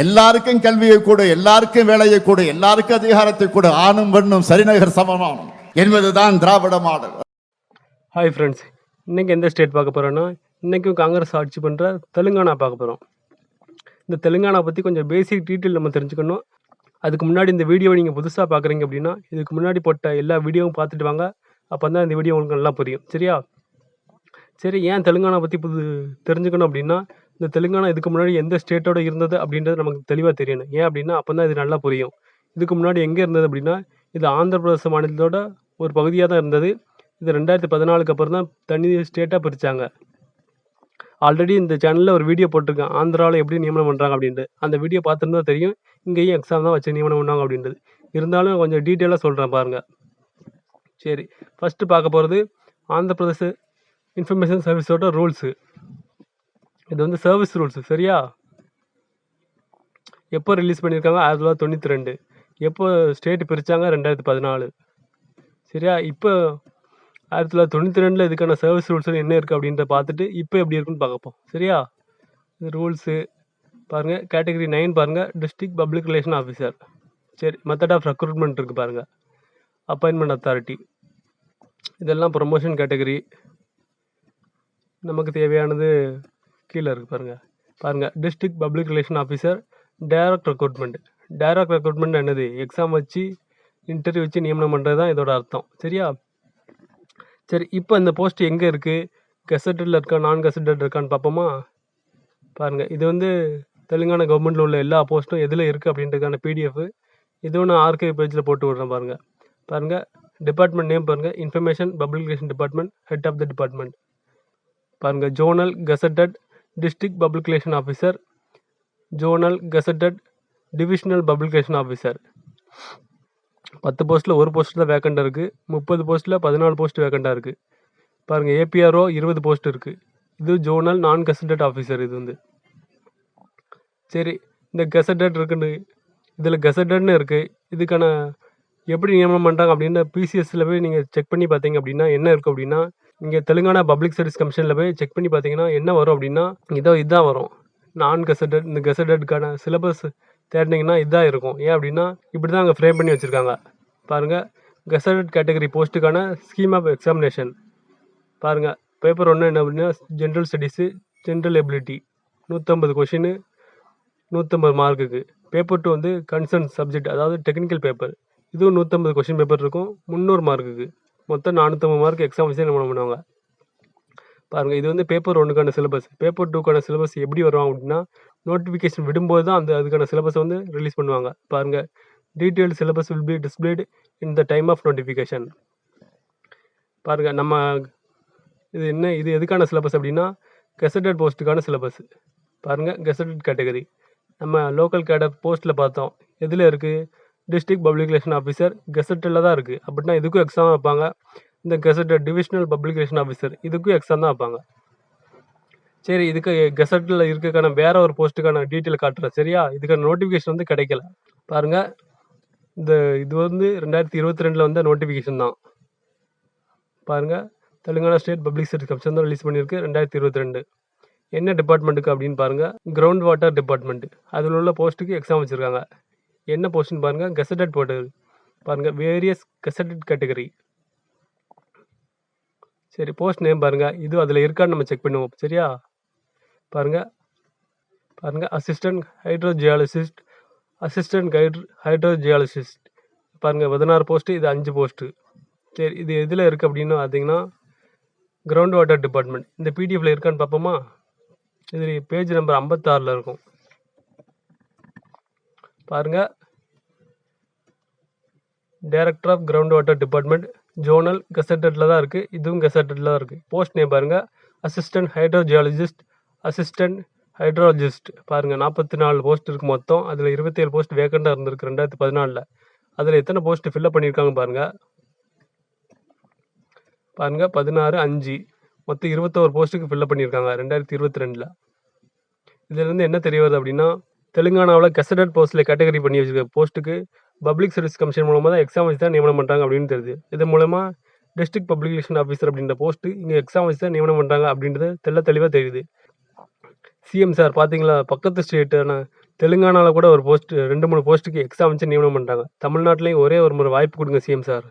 எல்லாருக்கும் கல்வியை கொடு எல்லாருக்கும் வேலையை கொடு எல்லாருக்கும் அதிகாரத்தை கொடு. ஆணும் பெண்ணும் சரிநகர் சமமானம் என்பதுதான் திராவிட மாடல். ஹாய் ஃப்ரெண்ட்ஸ் இன்றைக்கி எந்த ஸ்டேட் பார்க்க போகிறோன்னா இன்றைக்கும் காங்கிரஸ் ஆட்சி பண்ணுற தெலுங்கானா பார்க்க போகிறோம் இந்த தெலுங்கானா பற்றி கொஞ்சம் பேசிக் டீட்டெயில் நம்ம தெரிஞ்சுக்கணும். அதுக்கு முன்னாடி இந்த வீடியோவை நீங்கள் புதுசாக பார்க்குறீங்க அப்படின்னா இதுக்கு முன்னாடி போட்ட எல்லா வீடியோவும் பார்த்துட்டு வாங்க. அப்போ தான் இந்த வீடியோ உங்களுக்கு நல்லா புரியும். சரியா? சரி ஏன் தெலுங்கானா பற்றி புது தெரிஞ்சுக்கணும் அப்படின்னா இந்த தெலுங்கானா இதுக்கு முன்னாடி எந்த ஸ்டேட்டோட இருந்தது அப்படின்றது நமக்கு தெளிவாக தெரியணும். ஏன் அப்படின்னா அப்போ தான் இது நல்லா புரியும். இதுக்கு முன்னாடி எங்கே இருந்தது அப்படின்னா இது ஆந்திர பிரதேச மாநிலத்தோட ஒரு பகுதியாக தான் இருந்தது. இது ரெண்டாயிரத்தி பதினாலுக்கு அப்புறம் தான் தனி ஸ்டேட்டாக பிரித்தாங்க ஆல்ரெடி இந்த சேனலில் ஒரு வீடியோ போட்டிருக்கேன் ஆந்திராவில் எப்படி நியமனம் பண்ணுறாங்க அப்படின்ட்டு. அந்த வீடியோ பார்த்துருந்தா தெரியும். இங்கேயும் எக்ஸாம் தான் வச்சு நியமனம் பண்ணாங்க அப்படின்றது. இருந்தாலும் கொஞ்சம் டீட்டெயிலாக சொல்கிறேன் பாருங்கள் சரி ஃபஸ்ட்டு பார்க்க போகிறது ஆந்திர பிரதேச இன்ஃபர்மேஷன் சர்வீஸோட ரூல்ஸு இது வந்து சர்வீஸ் ரூல்ஸு சரியா? எப்போ ரிலீஸ் பண்ணியிருக்காங்க ஆயிரத்தி தொள்ளாயிரத்தி தொண்ணூற்றி ரெண்டு. எப்போ ஸ்டேட் பிரித்தாங்க ரெண்டாயிரத்தி பதினாலு. சரியா? இப்போ ஆயிரத்தி தொள்ளாயிரத்தி தொண்ணூற்றி ரெண்டில் இதுக்கான சர்வீஸ் ரூல்ஸ் என்ன இருக்குது அப்படின்றத பார்த்துட்டு இப்போ எப்படி இருக்குன்னு பார்க்கப்போம். சரியா? இது ரூல்ஸு பாருங்கள் கேட்டகரி நைன் பாருங்கள் டிஸ்ட்ரிக்ட் பப்ளிக் ரிலேஷன் ஆஃபீஸர் சரி. மெத்தட் ஆஃப் ரெக்ரூட்மெண்ட் இருக்குது பாருங்கள் அப்பாயின்மெண்ட் அத்தாரிட்டி இதெல்லாம் ப்ரொமோஷன் கேட்டகரி நமக்கு தேவையானது கீழே இருக்குது பாருங்கள் பாருங்கள் district public relation officer direct recruitment direct recruitment என்னது? எக்ஸாம் வச்சு இன்டர்வியூ வச்சு நியமனம் பண்ணுறது தான் இதோட அர்த்தம். சரியா? சரி இப்போ இந்த போஸ்ட் எங்கே இருக்குது கெசட்டடில் இருக்கா நான் கெசட்டட் இருக்கான்னு பார்ப்போமா? பாருங்கள் இது வந்து தெலுங்கானா கவர்மெண்ட்டில் உள்ள எல்லா போஸ்ட்டும் எதில் இருக்குது அப்படின்றதுக்கான பிடிஎஃப் இதுவும் நான் ஆர்கே பேஜில் போட்டு விட்றேன் பாருங்கள் பாருங்கள் டிபார்ட்மெண்ட் நேம் பாருங்கள் information publication department head of the department பாருங்கள் zonal gazetted district publication officer zonal gazetted divisional publication officer பத்து போஸ்ட்டில் ஒரு போஸ்ட் தான் வேக்கண்டாக இருக்குது முப்பது போஸ்ட்டில் பதினாலு போஸ்ட் வேக்கண்டாக இருக்குது பாருங்கள் ஏபிஆர்ஓ இருபது போஸ்ட் இருக்குது இது ஜோனல் நான் கெசட்டட் ஆஃபீஸர் இது வந்து. சரி இந்த கெசட்டட் இருக்குன்னு இதில் கெசட்டட்னு இருக்குது இதுக்கான எப்படி நியமனம் பண்ணுறாங்க அப்படின்னு பிசிஎஸ்சில் போய் நீங்கள் செக் பண்ணி பார்த்தீங்க அப்படின்னா என்ன இருக்குது அப்படின்னா இங்கே தெலுங்கானா பப்ளிக் சர்வீஸ் கமிஷனில் போய் செக் பண்ணி பார்த்தீங்கன்னா என்ன வரும் அப்படின்னா இதோ இதுதான் வரும். நான் கெசட்டட் இந்த கெசட்டடுக்கான சிலபஸ் தேடினீங்கன்னா இதாக இருக்கும். ஏன் அப்படின்னா இப்படி தான் அங்கே ஃப்ரேம் பண்ணி வச்சுருக்காங்க. பாருங்கள் கெசட்டட் கேட்டகரி போஸ்ட்டுக்கான ஸ்கீம் ஆஃப் எக்ஸாமினேஷன் பாருங்கள் பேப்பர் ஒன்று என்ன அப்படின்னா ஜென்ரல் ஸ்டடீஸு ஜென்ரல் எபிலிட்டி நூற்றம்பது கொஷின்னு நூற்றம்பது மார்க்குக்கு பேப்பர் டூ வந்து கன்சர்ன் சப்ஜெக்ட் அதாவது டெக்னிக்கல் பேப்பர் இதுவும் நூற்றம்பது கொஷின் பேப்பர் இருக்கும் முந்நூறு மார்க்குக்கு மொத்தம் நானூற்றம்பது மார்க் எக்ஸாம் வச்சு என்ன பண்ணுவாங்க? பாருங்கள் இது வந்து பேப்பர் ஒன்றுக்கான சிலபஸ் பேப்பர் டூக்கான சிலபஸ் எப்படி வருவாங்க அப்படின்னா நோட்டிஃபிகேஷன் விடும்போது தான் அந்த அதுக்கான சிலபஸ் வந்து ரிலீஸ் பண்ணுவாங்க. பாருங்கள் detail syllabus will be displayed in the time of notification பாருங்கள் நம்ம இது என்ன இது எதுக்கான சிலபஸ் அப்படின்னா கெசட்டட் போஸ்ட்டுக்கான சிலபஸ் பாருங்கள் கெசட்டட் கேட்டகரி நம்ம லோக்கல் கேடர் போஸ்ட்டில் பார்த்தோம். எதில் இருக்குது டிஸ்ட்ரிக்ட் பப்ளிகேஷன் ஆஃபீஸர் கெசட்டில் தான் இருக்குது அப்படின்னா இதுக்கும் எக்ஸாம் வைப்பாங்க. இந்த கெசட்டட் டிவிஷனல் பப்ளிகேஷன் ஆஃபீஸர் இதுக்கும் எக்ஸாம் தான் வைப்பாங்க. சரி இதுக்கு கெசட்டில் இருக்கக்கான வேற ஒரு போஸ்ட்டுக்கான டீட்டெயில் காட்டுறேன். சரியா? இதுக்கான நோட்டிஃபிகேஷன் வந்து கிடைக்கல. பாருங்கள் இந்த இது வந்து ரெண்டாயிரத்தி இருபத்தி ரெண்டில் வந்த நோட்டிஃபிகேஷன் தான். பாருங்கள் Telangana state public service commission தான் ரிலீஸ் பண்ணியிருக்கு ரெண்டாயிரத்தி இருபத்தி ரெண்டு. என்ன டிபார்ட்மெண்ட்டுக்கு அப்படின்னு பாருங்கள் கிரவுண்ட் வாட்டர் டிபார்ட்மெண்ட் அதில் உள்ள போஸ்ட்டுக்கு எக்ஸாம் வச்சுருக்காங்க. என்ன போஸ்ட்னு பாருங்கள் கெசட்டட் போட்டு பாருங்கள் வேரியஸ் கெசட்டட் கேட்டகரி சரி போஸ்ட் நேம் பாருங்கள் இது அதில் இருக்கான்னு நம்ம செக் பண்ணுவோம். சரியா? பாருங்கள் பாருங்கள் assistant hydrogeologist assistant hydro hydrogeologist பாருங்கள் பதினாறு போஸ்ட்டு இது அஞ்சு போஸ்ட்டு சரி இது எதில் இருக்குது அப்படின்னு பார்த்தீங்கன்னா கிரவுண்ட் வாட்டர் டிபார்ட்மெண்ட் இந்த பிடிஎஃப்ல இருக்கான்னு பார்ப்போமா? இது பேஜ் நம்பர் ஐம்பத்தாறில் இருக்கும். பாருங்கள் director of ground water department zonal கெசட்டடில் தான் இருக்குது இதுவும் கெசட்டடில் தான் இருக்குது போஸ்ட் நேம் பாருங்கள் அசிஸ்டன்ட் ஹைட்ரோஜியாலஜிஸ்ட் அசிஸ்டன்ட் ஹைட்ரோலஜிஸ்ட் பாருங்கள் நாற்பத்தி நாலு போஸ்ட் இருக்குது மொத்தம். அதில் இருபத்தேழு போஸ்ட் வேக்கண்டாக இருந்திருக்கு ரெண்டாயிரத்தி பதினாலில். அதில் எத்தனை போஸ்ட் ஃபில்லப் பண்ணியிருக்காங்க பாருங்கள் பாருங்கள் பதினாறு அஞ்சு. மொத்தம் இருபத்தோரு போஸ்ட்டுக்கு ஃபில்லப் பண்ணியிருக்காங்க ரெண்டாயிரத்தி இருபத்தி ரெண்டில் இதுலேருந்து என்ன தெரிய வருது அப்படின்னா தெலுங்கானாவில் கெசடட் போஸ்ட்டில் கேட்டகரி பண்ணி வச்சிருக்க போஸ்ட்டுக்கு பப்ளிக் சர்வீஸ் கமிஷன் மூலமாக தான் எக்ஸாம் வச்சு தான் நியமனம் பண்ணுறாங்க அப்படின்னு தெரியுது. இது மூலமாக டிஸ்ட்ரிக்ட் பப்ளிகேஷன் ஆஃபீஸர் அப்படின்ற போஸ்ட்டு இங்கே எக்ஸாம் வச்சு தான் நியமனம் பண்ணுறாங்க அப்படின்றது தெள்ள தெளிவாக தெரியுது. சிஎம் சார் பார்த்தீங்களா பக்கத்து ஸ்டேட்டான தெலுங்கானாவில் கூட ஒரு போஸ்ட் ரெண்டு மூணு போஸ்ட்டுக்கு எக்ஸாம் வச்சு நியமனம் பண்ணுறாங்க தமிழ்நாட்டிலையும் ஒரே ஒரு முறை வாய்ப்பு கொடுங்க சிஎம் சார்